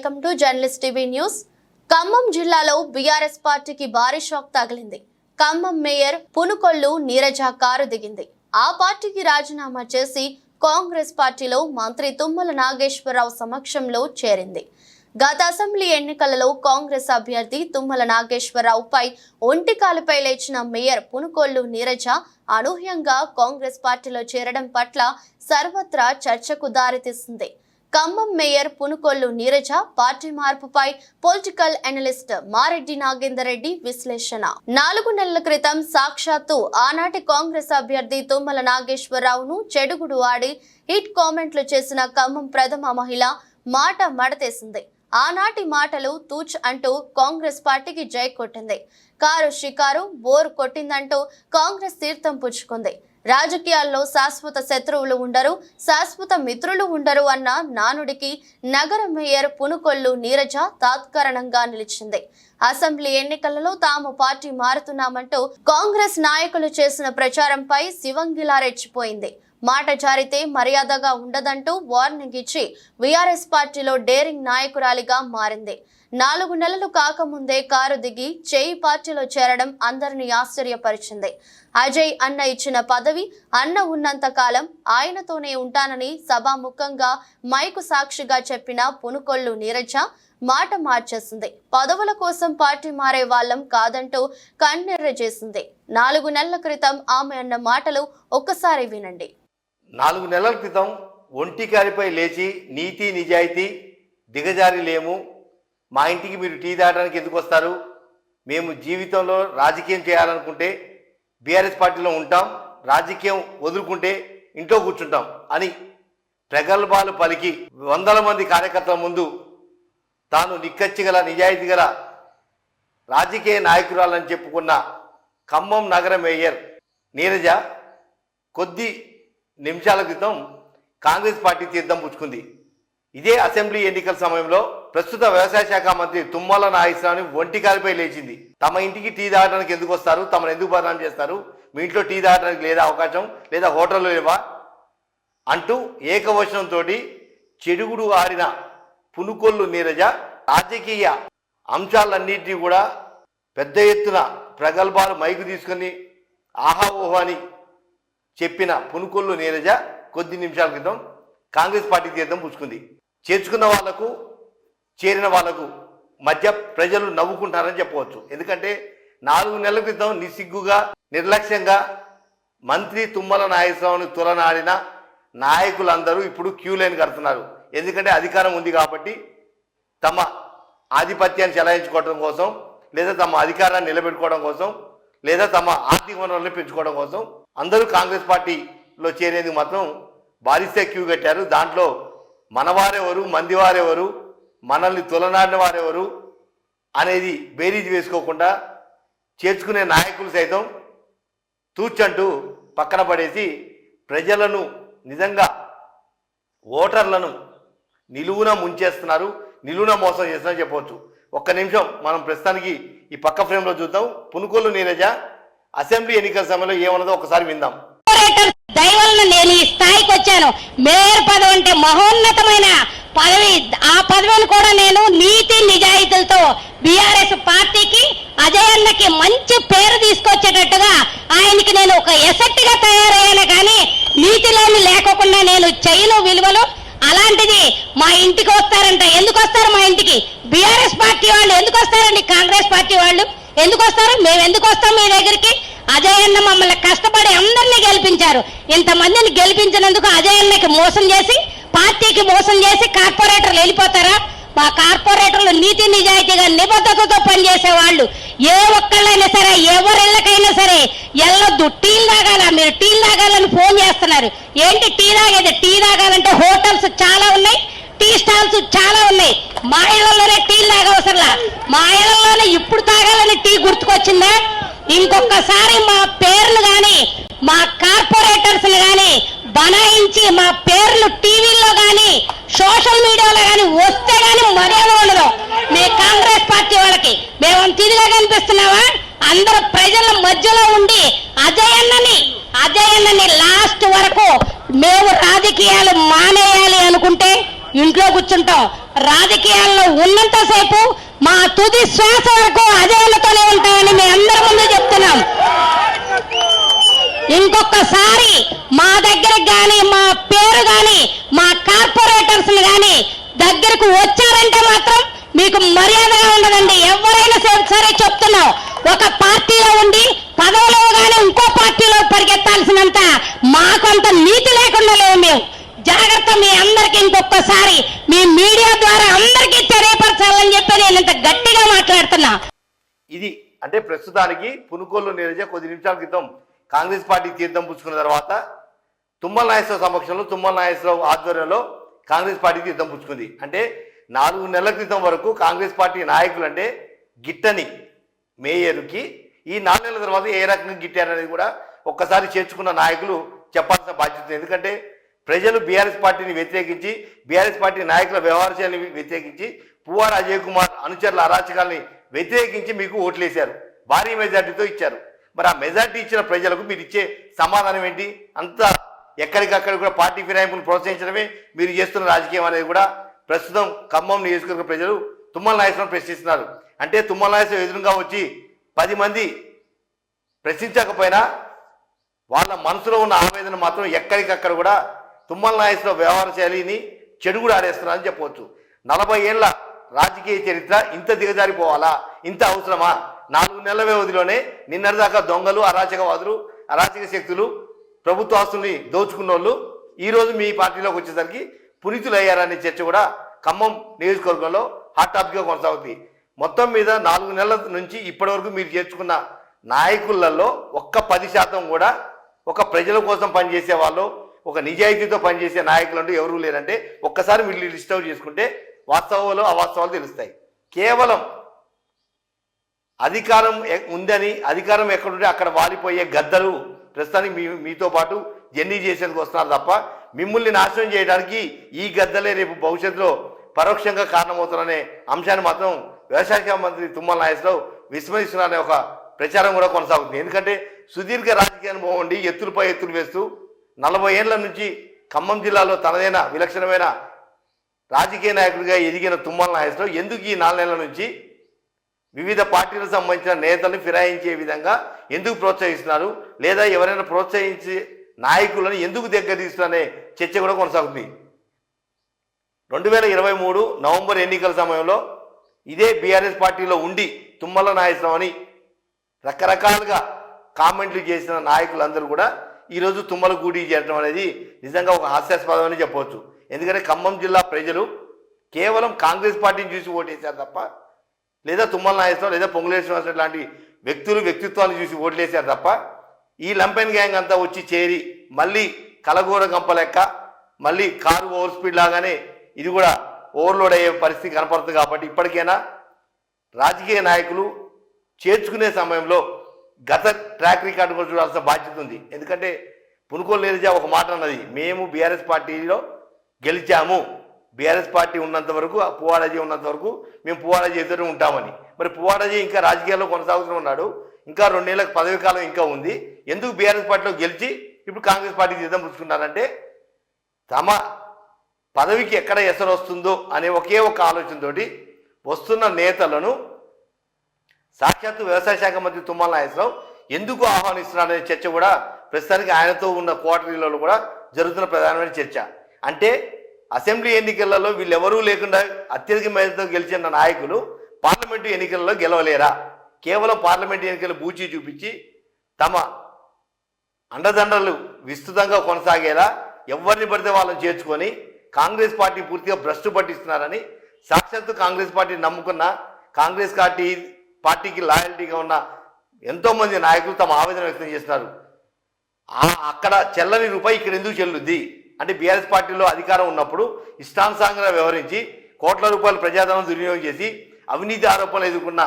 Welcome to journalist TV news. Khammam జిల్లాలో BRS పార్టీకి భారీ షాక్ తగిలింది. ఖమ్మం మేయర్ పునుకొల్లు నీరజ కారు దిగింది. ఆ పార్టీకి రాజీనామా చేసి కాంగ్రెస్ పార్టీలో మంత్రి తుమ్మల నాగేశ్వరరావు సమక్షంలో చేరింది. గత అసెంబ్లీ ఎన్నికలలో కాంగ్రెస్ అభ్యర్థి తుమ్మల నాగేశ్వరరావుపై ఒంటికాలుపై లేచిన మేయర్ పునుకొల్లు నీరజ అనూహ్యంగా కాంగ్రెస్ పార్టీలో చేరడం పట్ల సర్వత్రా చర్చకు దారితీసింది. ఖమ్మం మేయర్ పునుకొల్లు నీరజ పార్టీ మార్పుపై పొలిటికల్ అనలిస్ట్ మారెడ్డి నాగేందర్ రెడ్డి విశ్లేషణ. నాలుగు నెలల క్రితం సాక్షాత్తు ఆనాటి కాంగ్రెస్ అభ్యర్థి తుమ్మల నాగేశ్వరరావును చెడుగుడు ఆడి హిట్ కామెంట్లు చేసిన ఖమ్మం ప్రథమ మహిళ మాట మడతేసింది. ఆనాటి మాటలు తూచ్ అంటూ కాంగ్రెస్ పార్టీకి జై కొట్టింది. కారు షికారు బోరు కొట్టిందంటూ కాంగ్రెస్ తీర్థం పుచ్చుకుంది. రాజకీయాల్లో శాశ్వత శత్రువులు ఉండరు శాశ్వత మిత్రులు ఉండరు అన్న నానుడికి నగర మేయర్ పునుకొల్లు నీరజ తాత్కారణంగా నిలిచింది. అసెంబ్లీ ఎన్నికలలో తాము పార్టీ మారుతున్నామంటూ కాంగ్రెస్ నాయకులు చేసిన ప్రచారంపై శివంగిలా రెచ్చిపోయింది మాట జారితే మర్యాదగా ఉండదంటూ వార్నింగ్ ఇచ్చి వీఆర్ఎస్ పార్టీలో డేరింగ్ నాయకురాలిగా మారింది. నాలుగు నెలలు కాకముందే కారు దిగి చేయి పార్టీలో చేరడం అందరినీ ఆశ్చర్యపరిచింది. అజయ్ అన్న ఇచ్చిన పదవి అన్న ఉన్నంత కాలం ఆయనతోనే ఉంటానని సభాముఖంగా మైకు సాక్షిగా చెప్పిన పునుకొల్లు నీరజ మాట మార్చేసింది. పదవుల కోసం పార్టీ మారే వాళ్ళం కాదంటూ కన్నెర్ర చేసింది. నాలుగు నెలల క్రితం ఆమె అన్న మాటలు ఒక్కసారి వినండి. నాలుగు నెలల క్రితం ఒంటికారిపై లేచి నీతి నిజాయితీ దిగజారి లేము. మా ఇంటికి మీరు టీ తాగడానికి ఎందుకు వస్తారు? మేము జీవితంలో రాజకీయం చేయాలనుకుంటే బీఆర్ఎస్ పార్టీలో ఉంటాం. రాజకీయం వదులుకుంటే ఇంట్లో కూర్చుంటాం అని ప్రగల్భాలు పలికి వందల మంది కార్యకర్తల ముందు తాను నిక్కచ్చి గల నిజాయితీ గల రాజకీయ నాయకురాలని చెప్పుకున్న ఖమ్మం నగర మేయర్ నీరజ కొద్ది నిమిషాల క్రితం కాంగ్రెస్ పార్టీ తీర్థం పుచ్చుకుంది. ఇదే అసెంబ్లీ ఎన్నికల సమయంలో ప్రస్తుత వ్యవసాయ శాఖ మంత్రి తుమ్మల నాగేశ్వరరావుని ఒంటికాలిపై లేచింది. తమ ఇంటికి టీ తాగడానికి ఎందుకు వస్తారు? తమను ఎందుకు బదనాం చేస్తారు? మీ ఇంట్లో టీ తాగడానికి లేదా అవకాశం లేదా హోటల్లో లేవా? అంటూ ఏకవచనంతో చెడుగుడు ఆడిన పునుకొల్లు నీరజ రాజకీయ అంశాలన్నింటినీ కూడా పెద్ద ఎత్తున ప్రగల్భాలు మైకు తీసుకొని ఆహా ఓహో అని చెప్పిన పునుకొల్లు నీరజ కొద్ది నిమిషాల క్రితం కాంగ్రెస్ పార్టీ తీర్థం పుచ్చుకుంది. చేర్చుకున్న వాళ్ళకు చేరిన వాళ్ళకు మధ్య ప్రజలు నవ్వుకుంటారని చెప్పవచ్చు. ఎందుకంటే నాలుగు నెలల క్రితం నిస్సిగ్గుగా నిర్లక్ష్యంగా మంత్రి తుమ్మల నాగేశ్వరరావుని తులనాడిన నాయకులందరూ ఇప్పుడు క్యూ లైన్ కడుతున్నారు. ఎందుకంటే అధికారం ఉంది కాబట్టి తమ ఆధిపత్యాన్ని చెలాయించుకోవడం కోసం లేదా తమ అధికారాన్ని నిలబెట్టుకోవడం కోసం లేదా తమ ఆర్థిక వనరులను పెంచుకోవడం కోసం అందరూ కాంగ్రెస్ పార్టీలో చేరేందుకు మాత్రం భారీస్తే క్యూ కట్టారు. దాంట్లో మనవారెవరు మందివారెవరు మనల్ని తులనాడిన వారెవరు అనేది బేరీజ్ వేసుకోకుండా చేర్చుకునే నాయకులు సైతం తూచంటూ పక్కన పడేసి ప్రజలను నిజంగా ఓటర్లను నిలువున ముంచేస్తున్నారు. నిలువున మోసం చేస్తున్నారని చెప్పవచ్చు. ఒక్క నిమిషం మనం ప్రస్తుతానికి ఈ పక్క ఫ్రేమ్లో చూద్దాం. పునుకోలు నీరజ అసెంబ్లీ ఎన్నికల సమయంలో ఏమన్నదో ఒకసారి విందాం. కార్పొరేటర్ నేను ఈ స్థాయికి వచ్చాను. మేయర్ పదవి అంటే మహోన్నతమైన పదవి. ఆ పదవిని కూడా నేను నీతి నిజాయితీలతో బీఆర్ఎస్ పార్టీకి అజయ్ అన్నకి మంచి పేరు తీసుకొచ్చేటట్టుగా ఆయనకి నేను ఒక ఎసెట్గా తయారయ్యాను. కానీ నీతిలోని లేకోకుండా నేను చేయను విలువలు. అలాంటిది మా ఇంటికి వస్తారంట. ఎందుకు వస్తారు మా ఇంటికి? బీఆర్ఎస్ పార్టీ వాళ్ళు ఎందుకు వస్తారండి? కాంగ్రెస్ పార్టీ వాళ్ళు. ఎందుకు వస్తారు? మేము ఎందుకు వస్తాం మీ దగ్గరికి? అజయ్ అన్న మమ్మల్ని కష్టపడి అందరినీ గెలిపించారు. ఇంతమందిని గెలిపించినందుకు అజయ్ అన్నకి మోసం చేసి పార్టీకి మోసం చేసి కార్పొరేటర్లు వెళ్ళిపోతారా? మా కార్పొరేటర్లు నీతి నిజాయితీగా నిబద్ధతతో పనిచేసే వాళ్ళు ఏ ఒక్కళ్ళైనా సరే ఎవరిళ్ళకైనా సరే ఎల్లొద్దు. టీలు తాగాల? మీరు టీలు తాగాలని ఫోన్ చేస్తున్నారు. ఏంటి టీ తాగేది? టీ తాగాలంటే హోటల్స్ చాలా ఉన్నాయి. టీ స్టాల్స్ చాలా ఉన్నాయి. మా ఇళ్ళలోనే టీ తాగవసరలా. మా ఇళ్ళలోనే ఇప్పుడు తాగాలని టీ గుర్తుకొచ్చిందా? ఇంకొకసారి మా పేర్లు గాని మా కార్పొరేటర్స్ గాని బనాయించి మా పేర్లు టీవీల్లో గాని సోషల్ మీడియాలో గాని వస్తే గాని మర్యాద ఉండదు. మీ కాంగ్రెస్ పార్టీ వాళ్ళకి. మేము తిరిగా కనిపిస్తున్నావా? అందరూ ప్రజల మధ్యలో ఉండి అజయన్నని అజయన్నని లాస్ట్ వరకు మేము రాజకీయాలు మానేయాలి అనుకుంటే ఇంట్లో కూర్చుంటాం. రాజకీయాల్లో ఉన్నంతసేపు మా తుది శ్వాస వరకు అజేలతోనే ఉంటామని మీ అందరి ముందు చెప్తున్నాం. ఇంకొకసారి మా దగ్గర కానీ మా పేరు కానీ మా కార్పొరేటర్స్ కానీ దగ్గరకు వచ్చారంటే మాత్రం మీకు మర్యాదగా ఉండదండి. ఎవరైనా సరే- చెప్తున్నాం. ఒక పార్టీలో ఉండి పదవిలో కానీ ఇంకో పార్టీలో పరిగెత్తాల్సినంత మాకంత నీతి లేకుండా లేవు మేము. జాగ్రత్త మీ అందరికి ఇంకొకసారి మీ మీడియా ద్వారా అందరికీ తెలియపరచాలని చెప్పి నేను ఇంత గట్టిగా మాట్లాడుతున్నా. ఇది అంటే ప్రస్తుతానికి పునుకోలు నీరజ కొద్ది నిమిషాల క్రితం కాంగ్రెస్ పార్టీ తీర్థం పుచ్చుకున్న తర్వాత తుమ్మల నాగేశ్వరరావు సమక్షంలో తుమ్మల నాగేశ్వరరావు ఆధ్వర్యంలో కాంగ్రెస్ పార్టీ తీర్థం పుచ్చుకుంది. అంటే నాలుగు నెలల క్రితం వరకు కాంగ్రెస్ పార్టీ నాయకులు అంటే గిట్టని మేయర్కి ఈ నాలుగు నెలల తర్వాత ఏ రకంగా గిట్టారనేది కూడా ఒక్కసారి చేర్చుకున్న నాయకులు చెప్పాల్సిన బాధ్యత ఎందుకంటే ప్రజలు బీఆర్ఎస్ పార్టీని వ్యతిరేకించి బీఆర్ఎస్ పార్టీ నాయకుల వ్యవహార శైలిని వ్యతిరేకించి పువ్వాడ అజయ్ కుమార్ అనుచరుల అరాచకాల్ని వ్యతిరేకించి మీకు ఓట్లేశారు. భారీ మెజార్టీతో ఇచ్చారు. మరి ఆ మెజార్టీ ఇచ్చిన ప్రజలకు మీరు ఇచ్చే సమాధానం ఏంటి? అంత ఎక్కడికక్కడ కూడా పార్టీ ఫిరాయింపును ప్రోత్సహించడమే మీరు చేస్తున్న రాజకీయం అనేది కూడా ప్రస్తుతం ఖమ్మం నియోజకవర్గ ప్రజలు తుమ్మల నాయకులను ప్రశ్నిస్తున్నారు. అంటే తుమ్మల నాయకులు ఎదురుగా వచ్చి పది మంది ప్రశ్నించకపోయినా వాళ్ళ మనసులో ఉన్న ఆవేదన మాత్రం ఎక్కడికక్కడ కూడా తుమ్మల నాయకుల వ్యవహార శైలిని చెడు కూడా ఆడేస్తున్నారని చెప్పవచ్చు. నలభై ఏళ్ళ రాజకీయ చరిత్ర ఇంత దిగజారిపోవాలా? ఇంత అవసరమా? నాలుగు నెలల వ్యవధిలోనే నిన్నటిదాకా దొంగలు అరాచకవాదులు అరాచక శక్తులు ప్రభుత్వ ఆస్తుల్ని దోచుకున్న వాళ్ళు ఈరోజు మీ పార్టీలోకి వచ్చేసరికి పునీతులయ్యారనే చర్చ కూడా ఖమ్మం నియోజకవర్గంలో హాట్ టాపిక్గా కొనసాగుతుంది. మొత్తం మీద నాలుగు నెలల నుంచి ఇప్పటివరకు మీరు చేర్చుకున్న నాయకులలో ఒక్క పది శాతం కూడా ఒక ప్రజల కోసం పనిచేసే వాళ్ళు ఒక నిజాయితీతో పనిచేసే నాయకులు అంటూ ఎవరూ లేరంటే ఒక్కసారి మీరు లిస్ట్ అవుట్ చేసుకుంటే వాస్తవాలు అవాస్తవాలు తెలుస్తాయి. కేవలం అధికారం ఉందని అధికారం ఎక్కడుంటే అక్కడ వాలిపోయే గద్దలు ప్రస్తుతానికి మీ మీతో పాటు జర్నీ చేసేందుకు వస్తున్నారు తప్ప మిమ్మల్ని నాశనం చేయడానికి ఈ గద్దలే రేపు భవిష్యత్తులో పరోక్షంగా కారణమవుతారనే అంశాన్ని మాత్రం వ్యవసాయ శాఖ మంత్రి తుమ్మల నాగేశ్వరరావు విస్మరిస్తున్నారనే ఒక ప్రచారం కూడా కొనసాగుతుంది. ఎందుకంటే సుదీర్ఘ రాజకీయ అనుభవం ఉండి ఎత్తులపై ఎత్తులు వేస్తూ నలభై ఏళ్ళ నుంచి ఖమ్మం జిల్లాలో తనదైన విలక్షణమైన రాజకీయ నాయకుడిగా ఎదిగిన తుమ్మల నాగేశ్వరరావు ఎందుకు ఈ నాలుగు నెలల నుంచి వివిధ పార్టీలకు సంబంధించిన నేతలను ఫిరాయించే విధంగా ఎందుకు ప్రోత్సహిస్తున్నారు? లేదా ఎవరైనా ప్రోత్సహించే నాయకులను ఎందుకు దగ్గర తీస్తున్నారనే చర్చ కూడా కొనసాగుతుంది. రెండు వేల ఇరవై మూడు నవంబర్ ఎన్నికల సమయంలో ఇదే బీఆర్ఎస్ పార్టీలో ఉండి తుమ్మల నాయసరావు అని రకరకాలుగా కామెంట్లు చేసిన నాయకులందరూ కూడా ఈరోజు తుమ్మల గూడి చేయడం అనేది నిజంగా ఒక హాస్యాస్పదమని చెప్పవచ్చు. ఎందుకంటే ఖమ్మం జిల్లా ప్రజలు కేవలం కాంగ్రెస్ పార్టీని చూసి ఓటేశారు తప్ప లేదా తుమ్మల నాగేశ్వరం లేదా పొంగులేశ్వర లాంటి వ్యక్తులు వ్యక్తిత్వాలు చూసి ఓట్లేశారు తప్ప ఈ లంపెన్ గ్యాంగ్ అంతా వచ్చి చేరి మళ్ళీ కలగూర గంప లెక్క మళ్ళీ కారు ఓవర్ స్పీడ్ లాగానే ఇది కూడా ఓవర్లోడ్ అయ్యే పరిస్థితి కనపడుతుంది కాబట్టి ఇప్పటికైనా రాజకీయ నాయకులు చేర్చుకునే సమయంలో గత ట్రాక్ రికార్డు కూడా చూడాల్సిన బాధ్యత ఉంది. ఎందుకంటే పునుకోలు నీరజ ఒక మాట అన్నది మేము బీఆర్ఎస్ పార్టీలో గెలిచాము. బీఆర్ఎస్ పార్టీ ఉన్నంత వరకు ఆ పువ్వాడజీ ఉన్నంత వరకు మేము పువ్వాడజీ ఎదురు ఉంటామని. మరి పువ్వాడాజీ ఇంకా రాజకీయాల్లో కొనసాగుతూ ఉన్నాడు. ఇంకా రెండేళ్ళకు పదవి కాలం ఇంకా ఉంది. ఎందుకు బీఆర్ఎస్ పార్టీలో గెలిచి ఇప్పుడు కాంగ్రెస్ పార్టీకి సిద్ధం పుచ్చుకున్నారంటే తమ పదవికి ఎక్కడ ఎసరు వస్తుందో అనే ఒకే ఒక ఆలోచనతోటి వస్తున్న నేతలను సాక్షాత్తు వ్యవసాయ శాఖ మంత్రి తుమ్మల నాగేశ్వరరావు ఎందుకు ఆహ్వానిస్తున్నారనే చర్చ కూడా ప్రస్తుతానికి ఆయనతో ఉన్న కోటరీలలో కూడా జరుగుతున్న ప్రధానమైన చర్చ. అంటే అసెంబ్లీ ఎన్నికలలో వీళ్ళెవరూ లేకుండా అత్యధిక మేధతో గెలిచిన నాయకులు పార్లమెంటు ఎన్నికలలో గెలవలేరా? కేవలం పార్లమెంటు ఎన్నికలు బూచి చూపించి తమ అండదండలు విస్తృతంగా కొనసాగేలా ఎవరిని పడితే వాళ్ళని చేర్చుకొని కాంగ్రెస్ పార్టీ పూర్తిగా భ్రష్టు పట్టిస్తున్నారని సాక్షాత్తు కాంగ్రెస్ పార్టీ నమ్ముకున్న కాంగ్రెస్ పార్టీ పార్టీకి లాయల్టీగా ఉన్న ఎంతోమంది నాయకులు తమ ఆవేదన వ్యక్తం చేస్తున్నారు. అక్కడ చెల్లని రూపాయి ఇక్కడ ఎందుకు చెల్లుద్ది? అంటే బీఆర్ఎస్ పార్టీలో అధికారం ఉన్నప్పుడు ఇష్టానుసారంగా వ్యవహరించి కోట్ల రూపాయలు ప్రజాధనం దుర్వినియోగం చేసి అవినీతి ఆరోపణలు ఎదుర్కొన్న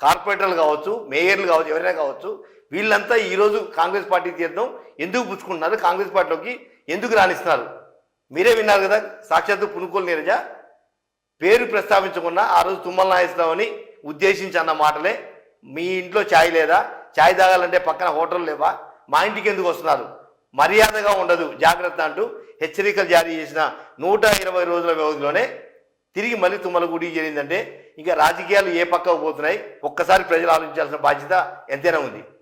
కార్పొరేటర్లు కావచ్చు మేయర్లు కావచ్చు ఎవరైనా కావచ్చు వీళ్ళంతా ఈరోజు కాంగ్రెస్ పార్టీ తీర్థం ఎందుకు పుచ్చుకుంటున్నారు? కాంగ్రెస్ పార్టీలోకి ఎందుకు రాణిస్తున్నారు మీరే విన్నారు కదా సాక్షాత్తు పునుకోలు నీరజ పేరు ప్రస్తావించకుండా ఆ రోజు తుమ్మల నాగేశ్వరరావుని ఉద్దేశించి అన్న మాటలే మీ ఇంట్లో ఛాయ్ లేదా? ఛాయ్ తాగాలంటే పక్కన హోటల్ లేవా? మా ఇంటికి ఎందుకు వస్తున్నారు? మర్యాదగా ఉండదు జాగ్రత్త అంటూ హెచ్చరికలు జారీ చేసిన నూట ఇరవై రోజుల వ్యవధిలోనే తిరిగి మళ్ళీ తుమ్మలగూడికి జరిగిందంటే ఇంకా రాజకీయాలు ఏ పక్కకు పోతున్నాయి? ఒక్కసారి ప్రజలు ఆలోచించాల్సిన బాధ్యత ఎంతైనా ఉంది.